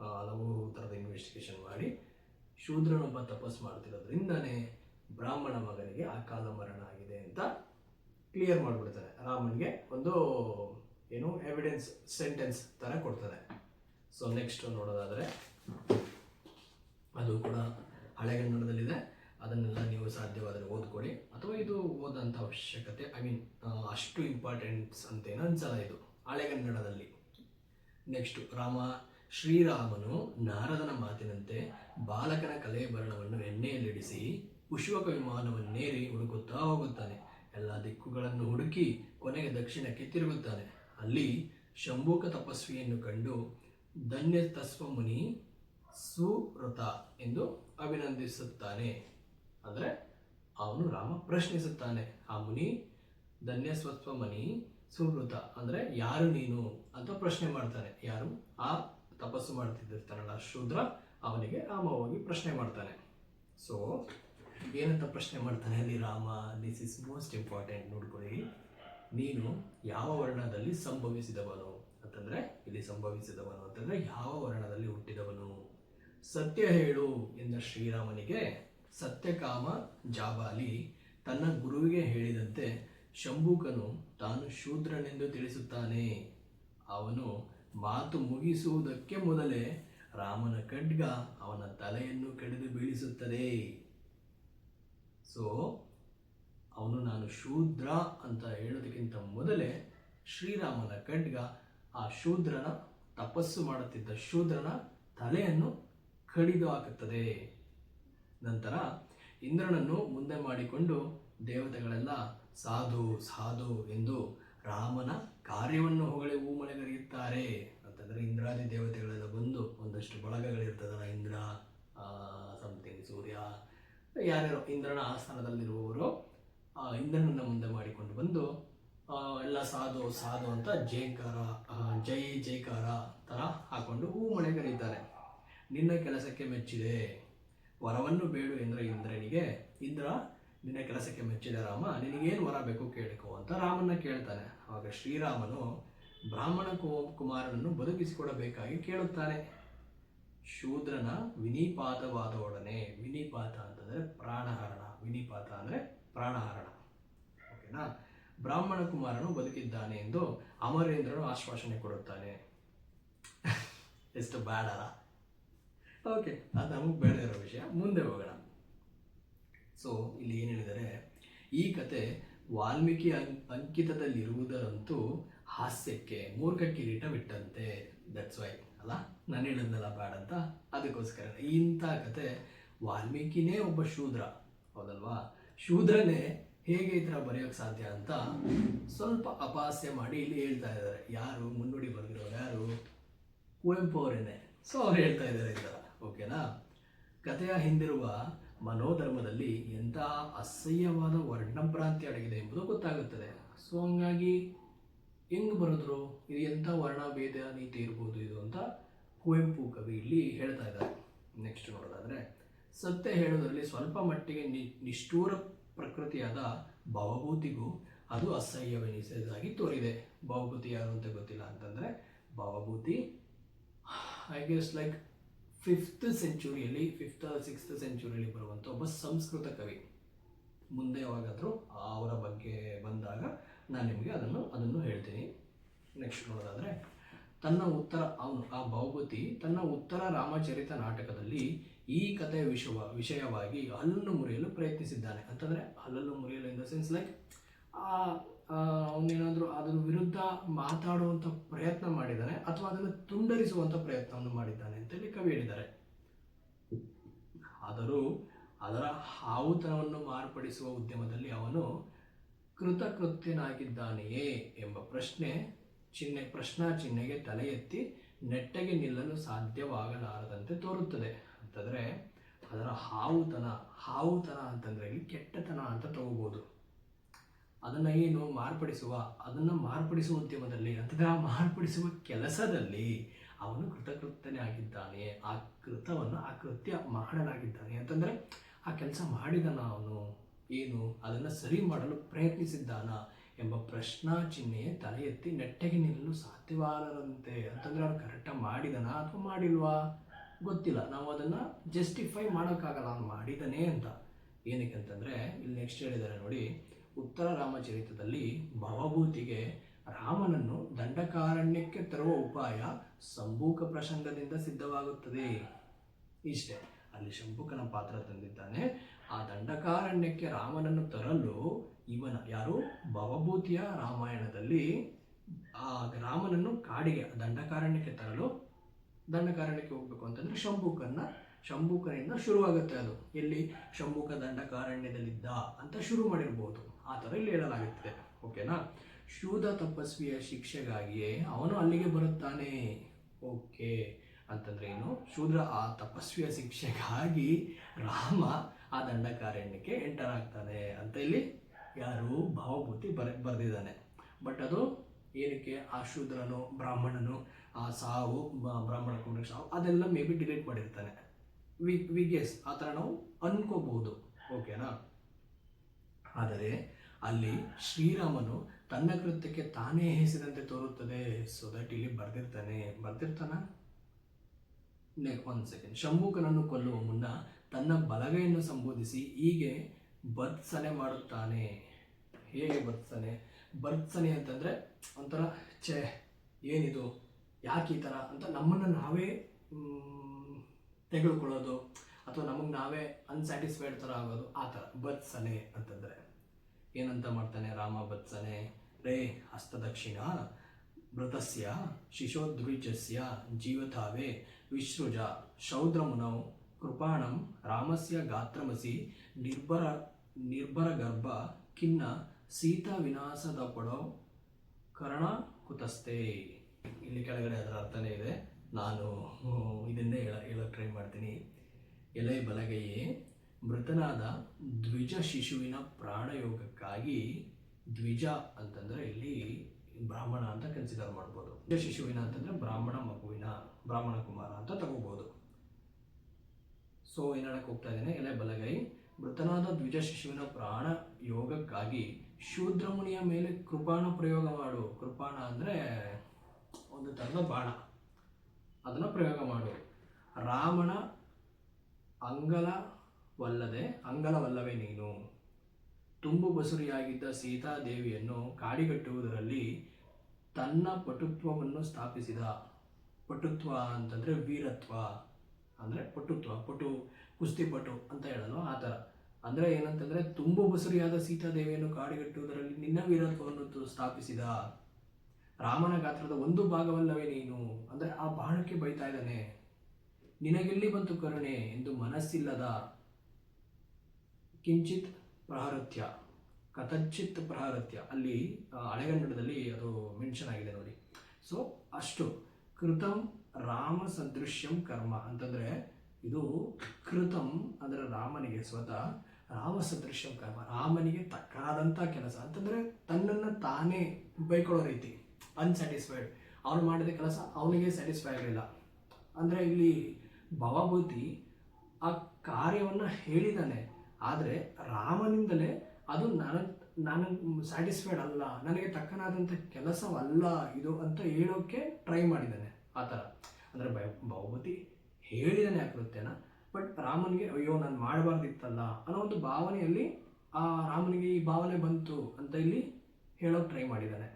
ಹಲವು ಥರದ ಇನ್ವೆಸ್ಟಿಗೇಷನ್ ಮಾಡಿ ಶೂದ್ರನೊಬ್ಬ ತಪಸ್ ಮಾಡ್ತಿರೋದ್ರಿಂದನೇ ಬ್ರಾಹ್ಮಣ ಮಗನಿಗೆ ಅಕಾಲ ಮರಣ ಆಗಿದೆ ಅಂತ ಕ್ಲಿಯರ್ ಮಾಡಿಬಿಡ್ತಾರೆ ರಾಮನಿಗೆ ಒಂದು, ಏನು ಎವಿಡೆನ್ಸ್ ಸೆಂಟೆನ್ಸ್ ಥರ ಕೊಡ್ತಾರೆ ಸೊ ನೆಕ್ಸ್ಟ್ ನೋಡೋದಾದರೆ, ಅದು ಕೂಡ ಹಳೆಗನ್ನಡದಲ್ಲಿದೆ. ಅದನ್ನೆಲ್ಲ ನೀವು ಸಾಧ್ಯವಾದರೆ ಓದ್ಕೊಳ್ಳಿ. ಅಥವಾ ಇದು ಓದೋಂಥ ಅವಶ್ಯಕತೆ ಐ ಮೀನ್ ಅಷ್ಟು ಇಂಪಾರ್ಟೆಂಟ್ಸ್ ಅಂತೇನು ಅನ್ಸಲ್ಲ ಇದು. ಹಳೆಗನ್ನಡದಲ್ಲಿ. ನೆಕ್ಸ್ಟು ರಾಮ, ಶ್ರೀರಾಮನು ನಾರದನ ಮಾತಿನಂತೆ ಬಾಲಕನ ಕಲೆಭರಣವನ್ನು ಎಣ್ಣೆಯಲ್ಲಿಡಿಸಿ ಪುಷ್ಪಕ ವಿಮಾನವನ್ನೇರಿ ಹುಡುಕುತ್ತಾ ಹೋಗುತ್ತಾನೆ. ಎಲ್ಲ ದಿಕ್ಕುಗಳನ್ನು ಹುಡುಕಿ ಕೊನೆಗೆ ದಕ್ಷಿಣಕ್ಕೆ ತಿರುಗುತ್ತಾನೆ. ಅಲ್ಲಿ ಶಂಭೂಕ ತಪಸ್ವಿಯನ್ನು ಕಂಡು ಧನ್ಯ ತಸ್ವ ಮುನಿ ಸುವೃತ ಎಂದು ಅಭಿನಂದಿಸುತ್ತಾನೆ. ಅಂದರೆ ಅವನು ರಾಮ ಪ್ರಶ್ನಿಸುತ್ತಾನೆ ಆ ಮುನಿ ಧನ್ಯಸ್ವತ್ವ ಮನಿ ಸುವೃತ ಅಂದರೆ ಯಾರು ನೀನು? ಅಂತ ಪ್ರಶ್ನೆ ಮಾಡ್ತಾನೆ. ಯಾರು? ಆ ತಪಸ್ಸು ಮಾಡ್ತಿದ್ದಿರ್ತಾನಲ್ಲ ಶೂದ್ರ, ಅವನಿಗೆ ರಾಮ ಹೋಗಿ ಪ್ರಶ್ನೆ ಮಾಡ್ತಾನೆ. ಸೊ ಏನಂತ ಪ್ರಶ್ನೆ ಮಾಡ್ತಾನೆ ಅಲ್ಲಿ? Rama this is most important ನೋಡ್ಕೊಳ್ಳಿ. ನೀನು ಯಾವ ವರ್ಣದಲ್ಲಿ ಸಂಭವಿಸಿದವನು? ಅಂತಂದ್ರೆ, ಇಲ್ಲಿ ಸಂಭವಿಸಿದವನು. ಅಂತಂದ್ರೆ, ಯಾವ ವರ್ಣದಲ್ಲಿ ಹುಟ್ಟಿದವನು? ಸತ್ಯ ಹೇಳು, ಎಂದ ಶ್ರೀರಾಮನಿಗೆ ಸತ್ಯಕಾಮ ಜಾಬಾಲಿ ತನ್ನ ಗುರುವಿಗೆ ಹೇಳಿದಂತೆ, ಶಂಭುಕನು ತಾನು ಶೂದ್ರನೆಂದು ತಿಳಿಸುತ್ತಾನೆ. ಅವನು ಮಾತು ಮುಗಿಸುವುದಕ್ಕೆ ಮೊದಲೇ ರಾಮನ ಖಡ್ಗ ಅವನ ತಲೆಯನ್ನು ಕಡಿದು ಬೀಳಿಸುತ್ತದೆ. ಸೊ, ಅವನು ನಾನು ಶೂದ್ರ ಅಂತ ಹೇಳೋದಕ್ಕಿಂತ ಮೊದಲೇ ಶ್ರೀರಾಮನ ಖಡ್ಗ ಆ ಶೂದ್ರನ, ತಪಸ್ಸು ಮಾಡುತ್ತಿದ್ದ ಶೂದ್ರನ ತಲೆಯನ್ನು ಕಡಿದು ಹಾಕುತ್ತದೆ. ನಂತರ ಇಂದ್ರನನ್ನು ಮುಂದೆ ಮಾಡಿಕೊಂಡು ದೇವತೆಗಳೆಲ್ಲ ಸಾಧು ಸಾಧು ಎಂದು ರಾಮನ ಕಾರ್ಯವನ್ನು ಹೊಗಳಿ ಹೂಮಳೆಗರೆಯುತ್ತಾರೆ ಅಂತಂದರೆ ಇಂದ್ರಾದಿ ದೇವತೆಗಳೆಲ್ಲ ಬಂದು ಒಂದಷ್ಟು ಬಳಗಗಳಿರ್ತದಲ್ಲ, ಇಂದ್ರ ಸಮಥಿಂಗ್ ಸೂರ್ಯ, ಯಾರ್ಯಾರೋ ಇಂದ್ರನ ಆಸ್ಥಾನದಲ್ಲಿರುವವರು ಇಂದ್ರನನ್ನ ಮುಂದೆ ಮಾಡಿಕೊಂಡು ಬಂದು ಎಲ್ಲ ಸಾಧು ಸಾಧು ಅಂತ ಜೈಕಾರ ಜೈ, ಜೈಕಾರ ಥರ ಹಾಕೊಂಡು ಹೂ ಮಳೆಗರೀತಾರೆ ನಿನ್ನ ಕೆಲಸಕ್ಕೆ ಮೆಚ್ಚಿದೆ. ವರವನ್ನು ಬೇಡು ಎಂದ್ರೆ ಇಂದ್ರನಿಗೆ, ಇಂದ್ರ, ನಿನ್ನ ಕೆಲಸಕ್ಕೆ ಮೆಚ್ಚಿದ ರಾಮ, ನಿನಗೇನು ವರ ಬೇಕು ಕೇಳಿಕೋ ಅಂತ ರಾಮನ ಕೇಳ್ತಾನೆ. ಆಗ ಶ್ರೀರಾಮನು ಬ್ರಾಹ್ಮಣ ಕುಮಾರನನ್ನು ಬದುಕಿಸಿಕೊಡಬೇಕಾಗಿ ಕೇಳುತ್ತಾನೆ. ಶೂದ್ರನ ವಿನಿಪಾತವಾದೊಡನೆ ವಿನಿಪಾತ ಅಂತಂದರೆ ಪ್ರಾಣಹರಣ, ವಿನಿಪಾತ ಅಂದರೆ ಪ್ರಾಣಹರಣ. ಓಕೆನಾ? ಬ್ರಾಹ್ಮಣ ಕುಮಾರನು ಬದುಕಿದ್ದಾನೆ ಎಂದು ಅಮರೇಂದ್ರನು ಆಶ್ವಾಸನೆ ಕೊಡುತ್ತಾನೆ. ಎಷ್ಟು ಬೇಡಲ್ಲ ಓಕೆ ಅದು ನಮಗೆ ಬೇಡ ಇರೋ ವಿಷಯ. ಮುಂದೆ ಹೋಗೋಣ. ಸೊ ಇಲ್ಲಿ ಏನು ಹೇಳಿದರೆ, ಈ ಕತೆ ವಾಲ್ಮೀಕಿ ಅಂಕಿತದಲ್ಲಿರುವುದರಂತೂ ಹಾಸ್ಯಕ್ಕೆ ಮೂರ್ಖ ಕಿರೀಟ ಬಿಟ್ಟಂತೆ ದಟ್ಸ್ ವೈ ಅಲ್ಲ? ನಾನು ಹೇಳಿದ್ನಲ್ಲ ಬೇಡ ಅಂತ ಅದಕ್ಕೋಸ್ಕರ. ಇಂಥ ಕತೆ ವಾಲ್ಮೀಕಿನೇ ಒಬ್ಬ ಶೂದ್ರ. ಹೌದಲ್ವಾ? ಶೂದ್ರನೇ ಹೇಗೆ ಈ ಥರ ಬರೆಯೋಕ್ಕೆ ಸಾಧ್ಯ ಅಂತ ಸ್ವಲ್ಪ ಅಪಾಸ್ಯ ಮಾಡಿ ಇಲ್ಲಿ ಹೇಳ್ತಾ ಇದ್ದಾರೆ. ಯಾರು? ಮುನ್ನುಡಿ ಬರೆದಿರೋರು ಯಾರು? ಕುವೆಂಪು ಅವರೇನೆ. ಸೊ ಅವ್ರು ಹೇಳ್ತಾ ಇದ್ದಾರೆ ಈ ಥರ. ಓಕೆನಾ? ಕಥೆಯ ಹಿಂದಿರುವ ಮನೋಧರ್ಮದಲ್ಲಿ ಎಂತಹ ಅಸಹ್ಯವಾದ ವರ್ಣಭ್ರಾಂತಿ ಅಡಗಿದೆ ಎಂಬುದು ಗೊತ್ತಾಗುತ್ತದೆ. ಸೊ, ಹಂಗಾಗಿ ಹೆಂಗ್ ಬರೆದ್ರು? ಇದು ಎಂಥ ವರ್ಣಭೇದ ನೀತಿ ಇರ್ಬೋದು ಇದು ಅಂತ ಕುವೆಂಪು ಕವಿ ಇಲ್ಲಿ ಹೇಳ್ತಾ ಇದ್ದಾರೆ. ನೆಕ್ಸ್ಟ್ ನೋಡೋದಾದರೆ, ಸತ್ಯ ಹೇಳೋದರಲ್ಲಿ ಸ್ವಲ್ಪ ಮಟ್ಟಿಗೆ ನಿ, ನಿಷ್ಠೂರ ಪ್ರಕೃತಿಯಾದ ಭಾವಭೂತಿಗೂ ಅದು ಅಸಹ್ಯವೆನಿಸಿದಾಗಿ ತೋರಿದೆ. ಭಾವಭೂತಿ ಯಾರು ಅಂತ ಗೊತ್ತಿಲ್ಲ ಅಂತಂದರೆ Bhavabhuti I guess like fifth ಸೆಂಚುರಿಯಲ್ಲಿ fifth sixth ಸೆಂಚುರಿಯಲ್ಲಿ ಬರುವಂಥ ಒಬ್ಬ ಸಂಸ್ಕೃತ ಕವಿ. ಮುಂದೆ ಯಾವಾಗಾದರೂ ಅವರ ಬಗ್ಗೆ ಬಂದಾಗ ನಾನು ನಿಮಗೆ ಅದನ್ನು ಅದನ್ನು ಹೇಳ್ತೀನಿ. ನೆಕ್ಸ್ಟ್ ನೋಡೋದಾದರೆ, ತನ್ನ ಉತ್ತರ, ಅವನು, ಆ ಭಾವಭೂತಿ ತನ್ನ ಉತ್ತರ ರಾಮಚರಿತ ನಾಟಕದಲ್ಲಿ ಈ ಕಥೆಯ ವಿಷವ, ವಿಷಯವಾಗಿ ಹಲ್ಲನ್ನು ಮುರಿಯಲು ಪ್ರಯತ್ನಿಸಿದ್ದಾನೆ. ಅಂತಂದರೆ ಹಲ್ಲನ್ನು ಮುರಿಯಲು ಇನ್ ದ ಸೆನ್ಸ್ ಲೈಕ್ ಅವನೇನಾದರೂ ಅದರ ವಿರುದ್ಧ ಮಾತಾಡುವಂಥ ಪ್ರಯತ್ನ ಮಾಡಿದ್ದಾನೆ ಅಥವಾ ಅದನ್ನು ತುಂಡರಿಸುವಂಥ ಪ್ರಯತ್ನವನ್ನು ಮಾಡಿದ್ದಾನೆ ಅಂತೇಳಿ ಕವಿ ಹೇಳಿದ್ದಾರೆ. ಆದರೂ ಅದರ ಹಾವುತನವನ್ನು ಮಾರ್ಪಡಿಸುವ ಉದ್ಯಮದಲ್ಲಿ ಅವನು ಕೃತಕೃತ್ಯನಾಗಿದ್ದಾನೆಯೇ ಎಂಬ ಪ್ರಶ್ನೆ ಚಿಹ್ನೆ, ಪ್ರಶ್ನಾ ಚಿಹ್ನೆಗೆ ತಲೆ ಎತ್ತಿ ನೆಟ್ಟಗೆ ನಿಲ್ಲಲು ಸಾಧ್ಯವಾಗಲಾರದಂತೆ ತೋರುತ್ತದೆ. ಅಂತಂದರೆ ಅದರ ಹಾವುತನ ಹಾವುತನ ಅಂತಂದರೆ ಕೆಟ್ಟತನ ಅಂತ ತಗೋಬೋದು. ಅದನ್ನು ಏನು ಮಾರ್ಪಡಿಸುವ, ಅದನ್ನು ಮಾರ್ಪಡಿಸುವ ಉದ್ಯಮದಲ್ಲಿ ಅಂತಹ ಮಾರ್ಪಡಿಸುವ ಕೆಲಸದಲ್ಲಿ ಅವನು ಕೃತಕೃತ್ಯನೇ ಆಗಿದ್ದಾನೆ. ಆ ಕೃತವನ್ನು, ಆ ಕೃತ್ಯ ಮಾಡಲಾಗಿದ್ದಾನೆ ಅಂತಂದರೆ ಆ ಕೆಲಸ ಮಾಡಿದನ ಅವನು ಏನು, ಅದನ್ನು ಸರಿ ಮಾಡಲು ಪ್ರಯತ್ನಿಸಿದ್ದಾನ ಎಂಬ ಪ್ರಶ್ನಾ ಚಿಹ್ನೆ ತಲೆ ಎತ್ತಿ ನೆಟ್ಟಗೆ ನಿಲ್ಲಲು ಸಾಧ್ಯವಾಗದಂತೆ ಅಂತಂದರೆ ಅವನು ಕರೆಕ್ಟಾಗಿ ಮಾಡಿದನ ಅಥವಾ ಮಾಡಿಲ್ವಾ? ಗೊತ್ತಿಲ್ಲ. ನಾವು ಅದನ್ನು ಜಸ್ಟಿಫೈ ಮಾಡೋಕ್ಕಾಗಲ್ಲ. ಅವನು ಮಾಡಿದನೇ ಅಂತ. ಏನಕ್ಕೆ ಅಂತಂದರೆ, ಇಲ್ಲಿ ನೆಕ್ಸ್ಟ್ ಹೇಳಿದ್ದಾರೆ ನೋಡಿ. ಉತ್ತರ ರಾಮಚರಿತದಲ್ಲಿ ಭವಭೂತಿಗೆ ರಾಮನನ್ನು ದಂಡಕಾರಣ್ಯಕ್ಕೆ ತರುವ ಉಪಾಯ ಸಂಭೂಕ ಪ್ರಸಂಗದಿಂದ ಸಿದ್ಧವಾಗುತ್ತದೆ. ಇಷ್ಟೇ, ಅಲ್ಲಿ ಶಂಭುಕನ ಪಾತ್ರ ತಂದಿದ್ದಾನೆ. ಆ ದಂಡಕಾರಣ್ಯಕ್ಕೆ ರಾಮನನ್ನು ತರಲು ಇವನ, ಯಾರು? ಭವಭೂತಿಯ ರಾಮಾಯಣದಲ್ಲಿ ಆ ರಾಮನನ್ನು ಕಾಡಿಗೆ, ದಂಡಕಾರಣ್ಯಕ್ಕೆ ತರಲು, ದಂಡಕಾರಣ್ಯಕ್ಕೆ ಹೋಗ್ಬೇಕು ಅಂತಂದ್ರೆ ಶಂಭುಕನ್ನ ಶಂಭುಕನಿಂದ ಶುರುವಾಗುತ್ತೆ ಅದು. ಎಲ್ಲಿ ಶಂಭುಕ ದಂಡಕಾರಣ್ಯದಲ್ಲಿದ್ದ ಅಂತ ಶುರು ಮಾಡಿರ್ಬೋದು. ಆ ಥರ ಇಲ್ಲಿ ಹೇಳಲಾಗುತ್ತದೆ. ಓಕೆನಾ? ಶೂದ ತಪಸ್ವಿಯ ಶಿಕ್ಷೆಗಾಗಿಯೇ ಅವನು ಅಲ್ಲಿಗೆ ಬರುತ್ತಾನೆ. ಓಕೆ. ಅಂತಂದ್ರೆ ಏನು? ಶೂದ್ರ ಆ ತಪಸ್ವಿಯ ಶಿಕ್ಷೆಗಾಗಿ ರಾಮ ಆ ದಂಡಕಾರಣ್ಯಕ್ಕೆ ಎಂಟರ್ ಆಗ್ತಾನೆ. ಅಂತ ಇಲ್ಲಿ ಯಾರು ಭಾವಭೂತಿ ಬರ, ಬರೆದಿದ್ದಾನೆ. ಬಟ್ ಅದು ಏನಕ್ಕೆ? ಆ ಶೂದ್ರನು, ಬ್ರಾಹ್ಮಣನು, ಆ ಸಾವು, ಬ್ರಾಹ್ಮಣ ಕುಂಡ್ರ ಸಾವು ಅದೆಲ್ಲ ಮೇ ಬಿ ಡಿಲೀಟ್ ಮಾಡಿರ್ತಾನೆ. ವಿ ವಿ ಗೆಸ್ ಆ ಥರ ನಾವು ಅನ್ಕೋಬಹುದು. ಓಕೆನಾ? ಆದರೆ ಅಲ್ಲಿ ಶ್ರೀರಾಮನು ತನ್ನ ಕೃತ್ಯಕ್ಕೆ ತಾನೇ ಹೆಸರಂತೆ ತೋರುತ್ತದೆ. ಸೊ ದಟ್ ಇಲ್ಲಿ ಬರ್ದಿರ್ತಾನೆ. ಬರ್ದಿರ್ತಾನ? ಒನ್ ಸೆಕೆಂಡ್ ಶಂಭುಕನನ್ನು ಕೊಲ್ಲುವ ಮುನ್ನ ತನ್ನ ಬಲಗೈಯನ್ನು ಸಂಬೋಧಿಸಿ ಹೀಗೆ ಬತ್ಸನೆ ಮಾಡುತ್ತಾನೆ. ಹೇಗೆ ಬತ್ಸನೆ ಬರ್ತ್ಸನೆ ಅಂತಂದರೆ ಒಂಥರ, ಛೇ, ಏನಿದು? ಯಾಕೆ ಈ ಥರ ಅಂತ ನಮ್ಮನ್ನು ನಾವೇ ತೆಗೆದುಕೊಳ್ಳೋದು, ಅಥವಾ ನಮಗೆ ನಾವೇ ಅನ್ಸ್ಯಾಟಿಸ್ಫೈಡ್ ಥರ ಆಗೋದು, ಆ ಥರ ಬತ್ಸನೆ ಅಂತಂದರೆ, ಏನಂತ ಮಾಡ್ತಾನೆ ರಾಮ ಬತ್ಸನೆ? ರೇ, ಹಸ್ತದಕ್ಷಿಣ ಮೃತಸ್ಯ ಶಿಶೋದ್ವಿಜಸ್ಯ ಜೀವತಾವೇ ಶೌದ್ರ ಶೌದ್ರಮುನೌ, ಕೃಪಾಣಂ, ರಾಮಸ್ಯ ಗಾತ್ರಮಸಿ, ನಿರ್ಭರ ನಿರ್ಭರ ಗರ್ಭ ಖಿನ್ನ, ಸೀತಾ ವಿನಾಶದ ಪಡೋ ಕರ್ಣ ಕುತಸ್ತೆ ಇಲ್ಲಿ ಕೆಳಗಡೆ ಅದರ ಅರ್ಥನೇ ಇದೆ. ನಾನು ಇದನ್ನೇ ಹೇಳ, ಹೇಳೋಕೆ ಟ್ರೈ ಮಾಡ್ತೀನಿ. ಎಲೆ ಬಲಗೈಯೇ, ಮೃತನಾದ ದ್ವಿಜ ಶಿಶುವಿನ ಪ್ರಾಣಯೋಗಕ್ಕಾಗಿ ದ್ವಿಜ ಅಂತಂದರೆ ಇಲ್ಲಿ ಬ್ರಾಹ್ಮಣ ಅಂತ ಕನ್ಸಿಡರ್ ಮಾಡ್ಬೋದು. ದ್ವಿಜ ಶಿಶುವಿನ ಅಂತಂದರೆ ಬ್ರಾಹ್ಮಣ ಮಗುವಿನ, ಬ್ರಾಹ್ಮಣ ಕುಮಾರ ಅಂತ ತಗೋಬೋದು. ಸೊ ಏನು ಹೇಳಕ್ಕೆ ಹೋಗ್ತಾ ಇದ್ದೇನೆ? ಎಲೆ ಬಲಗೈ, ಮೃತನಾದ ದ್ವಿಜ ಶಿಶುವಿನ ಪ್ರಾಣ ಯೋಗಕ್ಕಾಗಿ ಶೂದ್ರ ಮುನಿಯ ಮೇಲೆ ಕೃಪಾಣ ಪ್ರಯೋಗ ಮಾಡು. ಕೃಪಾಣ ಅಂದರೆ ಒಂದು ಥರದ ಬಾಣ. ಅದನ್ನು ಪ್ರಯೋಗ ಮಾಡು. ರಾಮನ ಅಂಗಲವಲ್ಲದೆ ಅಂಗಲವಲ್ಲವೇ ನೀನು. ತುಂಬು ಬಸುರಿಯಾಗಿದ್ದ ಸೀತಾದೇವಿಯನ್ನು ಕಾಡಿಗಟ್ಟುವುದರಲ್ಲಿ ತನ್ನ ಪಟುತ್ವವನ್ನು ಸ್ಥಾಪಿಸಿದ. ಪಟುತ್ವ ಅಂತಂದರೆ ವೀರತ್ವ. ಅಂದರೆ ಪಟುತ್ವ, ಪಟು ಕುಸ್ತಿಪಟು ಅಂತ ಹೇಳೋದು ಆ ಥರ. ಅಂದರೆ ಏನಂತಂದರೆ, ತುಂಬು ಬಸುರಿಯಾದ ಸೀತಾದೇವಿಯನ್ನು ಕಾಡಿಗಟ್ಟುವುದರಲ್ಲಿ ನಿನ್ನ ವೀರತ್ವವನ್ನು ಸ್ಥಾಪಿಸಿದ. ರಾಮನ ಗಾತ್ರದ ಒಂದು ಭಾಗವಲ್ಲವೇ ನೀನು? ಅಂದರೆ ಆ ಬಾಣಕ್ಕೆ ಬೈತಾ ಇದ್ದಾನೆ. ನಿನಗೆಲ್ಲಿ ಬಂತು ಕರುಣೆ ಎಂದು ಮನಸ್ಸಿಲ್ಲದ ಕಿಂಚಿತ್ ಪ್ರಹೃತ್ಯ ಕಥಚಿತ್ ಪ್ರಹೃತ್ಯ ಅಲ್ಲಿ ಹಳೆಗನ್ನಡದಲ್ಲಿ ಅದು ಮೆನ್ಷನ್ ಆಗಿದೆ ನೋಡಿ. ಸೊ ಅಷ್ಟು. ಕೃತಂ ರಾಮ ಸದೃಶ್ಯಂ ಕರ್ಮ ಅಂತಂದರೆ ಇದು ಕೃತಂ ಅಂದರೆ ರಾಮನಿಗೆ ಸ್ವತಃ ರಾಮ ಸದೃಶ್ಯಂ ಕರ್ಮ, ರಾಮನಿಗೆ ತಕ್ಕಾದಂಥ ಕೆಲಸ. ಅಂತಂದರೆ ತನ್ನನ್ನು ತಾನೇ ಬೈಕೊಳ್ಳೋ ರೀತಿ. ಅನ್ಸ್ಯಾಟಿಸ್ಫೈಡ್ ಅವನು ಮಾಡಿದ ಕೆಲಸ ಅವನಿಗೆ ಸ್ಯಾಟಿಸ್ಫೈ ಆಗಲಿಲ್ಲ. ಅಂದರೆ ಇಲ್ಲಿ ಭವಭೂತಿ ಆ ಕಾರ್ಯವನ್ನು ಹೇಳಿದ್ದಾನೆ. ಆದರೆ ರಾಮನಿಂದಲೇ ಅದು ನನ್ನ, ನಾನು ಸ್ಯಾಟಿಸ್ಫೈಡ್ ಅಲ್ಲ, ನನಗೆ ತಕ್ಕನಾದಂಥ ಕೆಲಸವಲ್ಲ ಇದು ಅಂತ ಹೇಳೋಕ್ಕೆ ಟ್ರೈ ಮಾಡಿದ್ದಾನೆ ಆ ಥರ. ಅಂದರೆ ಭಯ, ಭವಭೂತಿ ಹೇಳಿದಾನೆ ಆ ಕೃತ್ಯನ ಬಟ್ ರಾಮನಿಗೆ ಅಯ್ಯೋ ನಾನು ಮಾಡಬಾರ್ದಿತ್ತಲ್ಲ ಅನ್ನೋ ಒಂದು ಭಾವನೆಯಲ್ಲಿ ಆ ರಾಮನಿಗೆ ಈ ಭಾವನೆ ಬಂತು ಅಂತ ಇಲ್ಲಿ ಹೇಳೋಕೆ ಟ್ರೈ ಮಾಡಿದ್ದಾನೆ.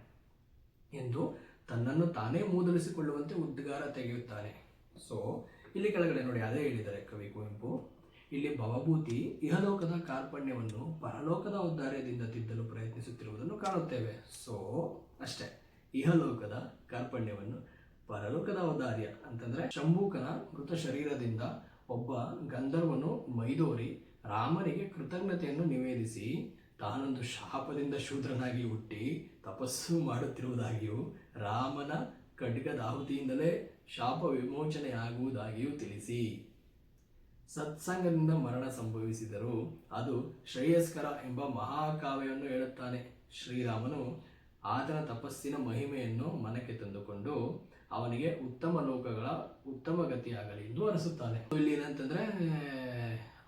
ಎಂದು ತನ್ನನ್ನು ತಾನೇ ಮೂದಲಿಸಿಕೊಳ್ಳುವಂತೆ ಉದ್ಗಾರ ತೆಗೆಯುತ್ತಾನೆ. ಸೊ ಇಲ್ಲಿ ಕೆಳಗಡೆ ನೋಡಿ, ಅದೇ ಹೇಳಿದ್ದಾರೆ ಕವಿ ಕುವೆಂಪು. ಇಲ್ಲಿ ಭವಭೂತಿ ಇಹಲೋಕದ ಕಾರ್ಪಣ್ಯವನ್ನು ಪರಲೋಕದ ಉದ್ದಾರ್ಯದಿಂದ ತಿದ್ದಲು ಪ್ರಯತ್ನಿಸುತ್ತಿರುವುದನ್ನು ಕಾಣುತ್ತೇವೆ. ಸೊ ಅಷ್ಟೇ. ಇಹಲೋಕದ ಕಾರ್ಪಣ್ಯವನ್ನು ಪರಲೋಕದ ಔದಾರ್ಯ ಅಂತಂದ್ರೆ ಶಂಭೂಕನ ಮೃತ ಶರೀರದಿಂದ ಒಬ್ಬ ಗಂಧರ್ವನು ಮೈದೋರಿ ರಾಮನಿಗೆ ಕೃತಜ್ಞತೆಯನ್ನು ನಿವೇದಿಸಿ, ತಾನೊಂದು ಶಾಪದಿಂದ ಶೂದ್ರನಾಗಿ ಹುಟ್ಟಿ ತಪಸ್ಸು ಮಾಡುತ್ತಿರುವುದಾಗಿಯೂ ರಾಮನ ಖಡ್ಗದ ಆಹುತಿಯಿಂದಲೇ ಶಾಪ ವಿಮೋಚನೆಯಾಗುವುದಾಗಿಯೂ ತಿಳಿಸಿ. ಸತ್ಸಂಗದಿಂದ ಮರಣ ಸಂಭವಿಸಿದರೂ ಅದು ಶ್ರೇಯಸ್ಕರ ಎಂಬ ಮಹಾಕಾವ್ಯವನ್ನು ಹೇಳುತ್ತಾನೆ. ಶ್ರೀರಾಮನು ಆತನ ತಪಸ್ಸಿನ ಮಹಿಮೆಯನ್ನು ಮನಕ್ಕೆ ತಂದುಕೊಂಡು ಅವನಿಗೆ ಉತ್ತಮ ಲೋಕಗಳ ಉತ್ತಮ ಗತಿಯಾಗಲಿ ಎಂದು ಅನಿಸುತ್ತಾನೆ. ಇಲ್ಲಿ ಏನಂತಂದ್ರೆ,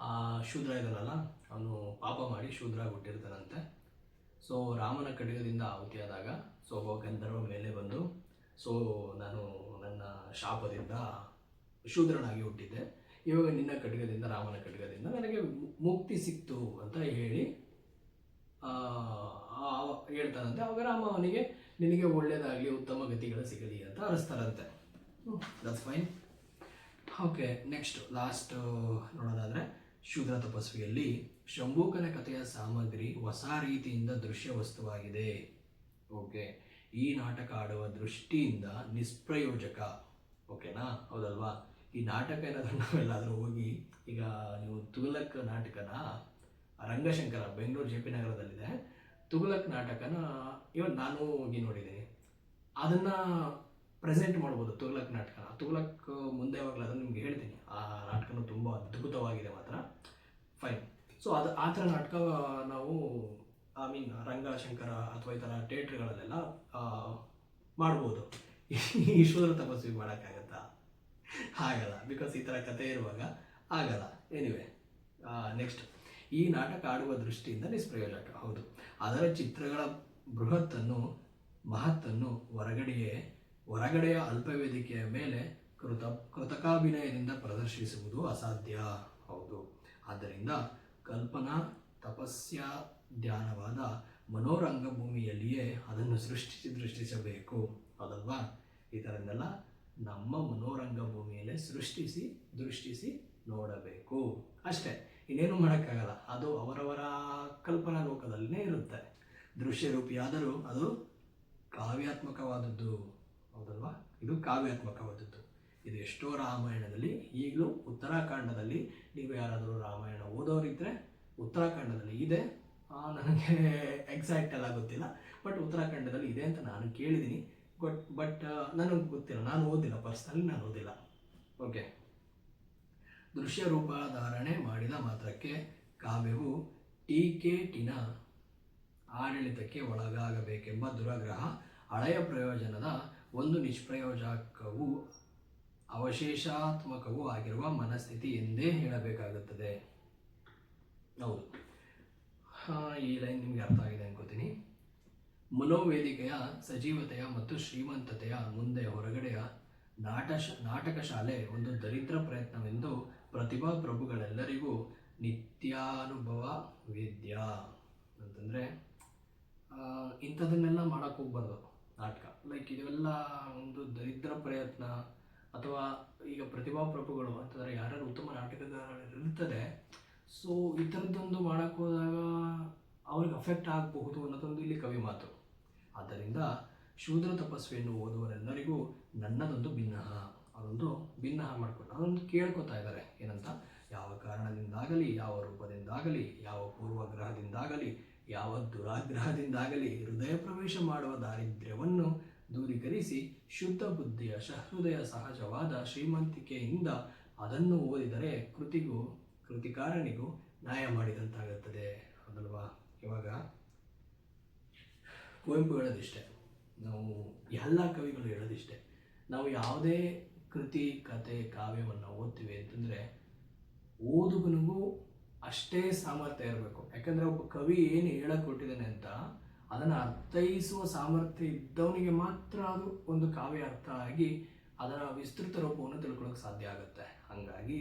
ಆ ಶೂದ್ರ ಇದ್ದಾನಲ್ಲ, ಅವನು ಪಾಪ ಮಾಡಿ ಶೂದ್ರ ಹುಟ್ಟಿರ್ತಾನಂತೆ. ಸೊ ರಾಮನ ಖಡ್ಗದಿಂದ ಆಹುತಿಯಾದಾಗ ಸೊ ಗಂಧರ್ವ ಮೇಲೆ ಬಂದು ಸೊ ನಾನು ನನ್ನ ಶಾಪದಿಂದ ಶೂದ್ರನಾಗಿ ಹುಟ್ಟಿದ್ದೆ. ಇವಾಗ ನಿನ್ನ ಖಡ್ಗದಿಂದ ರಾಮನ ಖಡ್ಗದಿಂದ ನನಗೆ ಮುಕ್ತಿ ಸಿಕ್ತು ಅಂತ ಹೇಳಿ ಹೇಳ್ತಾನಂತೆ ಅವಾಗ ರಾಮ ಅವನಿಗೆ, ನಿನಗೆ ಒಳ್ಳೆಯದಾಗಲಿ ಉತ್ತಮ ಗತಿಗಳು ಸಿಗಲಿ ಅಂತ ಅರಸ್ತಾರಂತೆ. That's fine okay next last ನೋಡೋದಾದರೆ ಶೂದ್ರ ತಪಸ್ವಿಯಲ್ಲಿ ಶಂಭೂಕನ ಕಥೆಯ ಸಾಮಗ್ರಿ ಹೊಸ ರೀತಿಯಿಂದ ದೃಶ್ಯ ವಸ್ತುವಾಗಿದೆ ಓಕೆ. ಈ ನಾಟಕ ಆಡುವ ದೃಷ್ಟಿಯಿಂದ ನಿಷ್ಪ್ರಯೋಜಕ. ಓಕೆನಾ? ಹೌದಲ್ವಾ? ಈ ನಾಟಕ ಏನಾದರೂ ನಾವೆಲ್ಲಾದರೂ ಹೋಗಿ, ಈಗ ನೀವು ತುಗಲಕ್ ನಾಟಕನ, ರಂಗಶಂಕರ ಬೆಂಗಳೂರು ಜೆ ಪಿ ನಗರದಲ್ಲಿದೆ. ತುಗಲಕ್ ನಾಟಕನ ಇವತ್ತು ನಾನು ಹೋಗಿ ನೋಡಿದ್ದೀನಿ. ಅದನ್ನು ಪ್ರೆಸೆಂಟ್ ಮಾಡ್ಬೋದು ತುಘಲಕ್ ನಾಟಕ. ತುಘಲಕ್ ಮುಂದೆ ಯಾವಾಗಲಾದ್ರೂ ನಿಮ್ಗೆ ಹೇಳ್ತೀನಿ. ಆ ನಾಟಕನೂ ತುಂಬ ಅದ್ಭುತವಾಗಿದೆ ಮಾತ್ರ. ಫೈನ್ ಸೊ ಅದು ಆ ಥರ ನಾಟಕ ನಾವು ಐ ಮೀನ್ ರಂಗಶಂಕರ ಅಥವಾ ಈ ಥರ ಥಿಯೇಟ್ರ್ಗಳಲ್ಲೆಲ್ಲ ಮಾಡ್ಬೋದು. ಈ ಶೂದ್ರ ತಪಸ್ವಿ ಮಾಡೋಕ್ಕಾಗತ್ತಾ? ಆಗಲ್ಲ. ಬಿಕಾಸ್ ಈ ಥರ ಕತೆ ಇರುವಾಗ ಆಗಲ್ಲ. ಎನಿವೆ ನೆಕ್ಸ್ಟ್ ಈ ನಾಟಕ ಆಡುವ ದೃಷ್ಟಿಯಿಂದ ನಿಷ್ಪ್ರಯೋಜಕ. ಹೌದು. ಅದರ ಚಿತ್ರಗಳ ಬೃಹತ್ತನ್ನು, ಮಹತ್ತನ್ನು ಹೊರಗಡೆಯೇ ಹೊರಗಡೆಯ ಅಲ್ಪವೇದಿಕೆಯ ಮೇಲೆ ಕೃತ, ಕೃತಕಾಭಿನಯದಿಂದ ಪ್ರದರ್ಶಿಸುವುದು ಅಸಾಧ್ಯ. ಹೌದು. ಆದ್ದರಿಂದ ಕಲ್ಪನಾ ತಪಸ್ಯ ಧ್ಯಾನವಾದ ಮನೋರಂಗಭೂಮಿಯಲ್ಲಿಯೇ ಅದನ್ನು ಸೃಷ್ಟಿಸಿ ದೃಷ್ಟಿಸಬೇಕು. ಅದಲ್ವಾ? ಈ ಥರದ್ದೆಲ್ಲ ನಮ್ಮ ಮನೋರಂಗ ಭೂಮಿಯಲ್ಲೇ ಸೃಷ್ಟಿಸಿ ದೃಷ್ಟಿಸಿ ನೋಡಬೇಕು. ಅಷ್ಟೇ. ಇನ್ನೇನು ಮಾಡೋಕ್ಕಾಗಲ್ಲ. ಅದು ಅವರವರ ಕಲ್ಪನಾ ಲೋಕದಲ್ಲೇ ಇರುತ್ತೆ. ದೃಶ್ಯ ರೂಪಿಯಾದರೂ ಅದು ಕಾವ್ಯಾತ್ಮಕವಾದದ್ದು. ಹೌದಲ್ವಾ? ಇದು ಕಾವ್ಯಾತ್ಮಕವಾದದ್ದು. ಇದು ಎಷ್ಟೋ ರಾಮಾಯಣದಲ್ಲಿ, ಈಗಲೂ ಉತ್ತರಾಖಂಡದಲ್ಲಿ ನೀವು ಯಾರಾದರೂ ರಾಮಾಯಣ ಓದೋರಿದ್ದರೆ ಉತ್ತರಾಖಂಡದಲ್ಲಿ ಇದೆ. ನನಗೆ ಎಕ್ಸಾಕ್ಟ್ ಎಲ್ಲ ಗೊತ್ತಿಲ್ಲ. ಬಟ್ ಉತ್ತರಾಖಂಡದಲ್ಲಿ ಇದೆ ಅಂತ ನಾನು ಕೇಳಿದ್ದೀನಿ. ಬಟ್ ಬಟ್ ನನಗೆ ಗೊತ್ತಿಲ್ಲ. ನಾನು ಓದಿಲ್ಲ ಪರ್ಸ್ನಲಿ ನಾನು ಓದಿಲ್ಲ. ಓಕೆ ದೃಶ್ಯ ರೂಪ ಧಾರಣೆ ಮಾಡಿದ ಮಾತ್ರಕ್ಕೆ ಕಾವ್ಯವು ಟೀಕೆಟಿನ ಆಡಳಿತಕ್ಕೆ ಒಳಗಾಗಬೇಕೆಂಬ ದುರಾಗ್ರಹ, ಹಳೆಯ ಪ್ರಯೋಜನದ ಒಂದು ನಿಷ್ಪ್ರಯೋಜಕವೂ ಅವಶೇಷಾತ್ಮಕವೂ ಆಗಿರುವ ಮನಸ್ಥಿತಿ ಎಂದೇ ಹೇಳಬೇಕಾಗುತ್ತದೆ. ಹೌದು. ಈ ಲೈನ್ ನಿಮಗೆ ಅರ್ಥ ಆಗಿದೆ ಅನ್ಕೋತೀನಿ. ಮನೋವೇದಿಕೆಯ ಸಜೀವತೆಯ ಮತ್ತು ಶ್ರೀಮಂತತೆಯ ಮುಂದೆ ಹೊರಗಡೆಯ ನಾಟ ನಾಟಕ ಶಾಲೆ ಒಂದು ದರಿದ್ರ ಪ್ರಯತ್ನವೆಂದು ಪ್ರತಿಭಾ ಪ್ರಭುಗಳೆಲ್ಲರಿಗೂ ನಿತ್ಯಾನುಭವ ವೇದ್ಯ ಅಂತಂದರೆ ಇಂಥದನ್ನೆಲ್ಲ ಮಾಡೋಕ್ಕೆ ಹೋಗ್ಬಾರ್ದು. ನಾಟಕ. ಲೈಕ್ ಇದೆಲ್ಲ ಒಂದು ದರಿದ್ರ ಪ್ರಯತ್ನ ಅಥವಾ ಈಗ ಪ್ರತಿಭಾ ಪ್ರಭುಗಳು ಅಂತಂದರೆ ಯಾರ್ಯಾರು ಉತ್ತಮ ನಾಟಕಗಾರರು ಇರ್ತದೆ ಸೊ ಈ ಥರದ್ದೊಂದು ಮಾಡೋಕ್ಕೆ ಹೋದಾಗ ಅವ್ರಿಗೆ ಅಫೆಕ್ಟ್ ಆಗಬಹುದು ಅನ್ನೋದೊಂದು ಇಲ್ಲಿ ಕವಿ ಮಾತು. ಆದ್ದರಿಂದ ಶೂದ್ರ ತಪಸ್ವಿಯನ್ನು ಓದುವರೆಲ್ಲರಿಗೂ ನನ್ನದೊಂದು ಭಿನ್ನಹ. ಅದೊಂದು ಭಿನ್ನಹ ಮಾಡ್ಕೊಂಡು ಅದೊಂದು ಕೇಳ್ಕೊತಾ ಇದ್ದಾರೆ ಏನಂತ? ಯಾವ ಕಾರಣದಿಂದಾಗಲಿ, ಯಾವ ರೂಪದಿಂದಾಗಲಿ, ಯಾವ ಪೂರ್ವಗ್ರಹದಿಂದಾಗಲಿ ಯಾವ ದುರಾಗ್ರಹದಿಂದಾಗಲಿ ಹೃದಯ ಪ್ರವೇಶ ಮಾಡುವ ದಾರಿದ್ರ್ಯವನ್ನು ದೂರೀಕರಿಸಿ ಶುದ್ಧ ಬುದ್ಧಿಯ ಸಹೃದಯ ಸಹಜವಾದ ಶ್ರೀಮಂತಿಕೆಯಿಂದ ಅದನ್ನು ಓದಿದರೆ ಕೃತಿಗೂ, ಕೃತಿಕಾರನಿಗೂ ನ್ಯಾಯ ಮಾಡಿದಂತಾಗುತ್ತದೆ. ಹೌದಲ್ವಾ? ಇವಾಗ ಕುವೆಂಪು ಹೇಳೋದಿಷ್ಟೇ. ನಾವು ಎಲ್ಲ ಕವಿಗಳು ಹೇಳೋದಿಷ್ಟೇ. ನಾವು ಯಾವುದೇ ಕೃತಿ, ಕತೆ, ಕಾವ್ಯವನ್ನು ಓದ್ತೀವಿ ಅಂತಂದರೆ ಓದುಗನಿಗೂ ಅಷ್ಟೇ ಸಾಮರ್ಥ್ಯ ಇರಬೇಕು. ಯಾಕಂದರೆ ಒಬ್ಬ ಕವಿ ಏನು ಹೇಳಕ್ಕೆ ಕೊಟ್ಟಿದ್ದಾನೆ ಅಂತ, ಅದನ್ನು ಅರ್ಥೈಸುವ ಸಾಮರ್ಥ್ಯ ಇದ್ದವನಿಗೆ ಮಾತ್ರ ಅದು ಒಂದು ಕಾವ್ಯ ಅರ್ಥ ಆಗಿ ಅದರ ವಿಸ್ತೃತ ರೂಪವನ್ನು ತಿಳ್ಕೊಳ್ಳೋಕೆ ಸಾಧ್ಯ ಆಗುತ್ತೆ. ಹಾಗಾಗಿ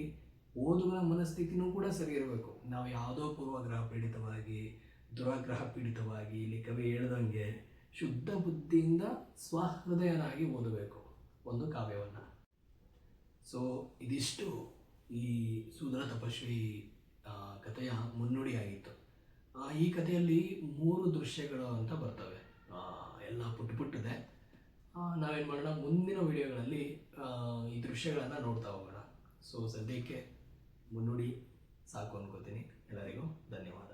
ಓದುವ ಮನಸ್ಥಿತಿನೂ ಕೂಡ ಸರಿ ಇರಬೇಕು. ನಾವು ಯಾವುದೋ ಪೂರ್ವಗ್ರಹ ಪೀಡಿತವಾಗಿ, ದುರಾಗ್ರಹ ಪೀಡಿತವಾಗಿ ಇಲ್ಲಿ ಕವಿ ಹೇಳ್ದಂಗೆ ಶುದ್ಧ ಬುದ್ಧಿಯಿಂದ ಸ್ವಹೃದಯನಾಗಿ ಓದಬೇಕು ಒಂದು ಕಾವ್ಯವನ್ನು. ಸೊ ಇದಿಷ್ಟು ಈ ಸೂದ್ರ ತಪಸ್ವಿ ಕಥೆಯ ಮುನ್ನುಡಿಯಾಗಿತ್ತು. ಈ ಕಥೆಯಲ್ಲಿ ಮೂರು ದೃಶ್ಯಗಳು ಅಂತ ಬರ್ತವೆ. ಎಲ್ಲ ಪುಟ್ಟ ಪುಟ್ಟಿದೆ. ನಾವೇನು ಮಾಡೋಣ, ಮುಂದಿನ ವಿಡಿಯೋಗಳಲ್ಲಿ ಈ ದೃಶ್ಯಗಳನ್ನು ನೋಡ್ತಾ ಹೋಗೋಣ. ಸೊ ಸದ್ಯಕ್ಕೆ ಮುನ್ನುಡಿ ಸಾಕು ಅನ್ಕೋತೀನಿ. ಎಲ್ಲರಿಗೂ ಧನ್ಯವಾದ.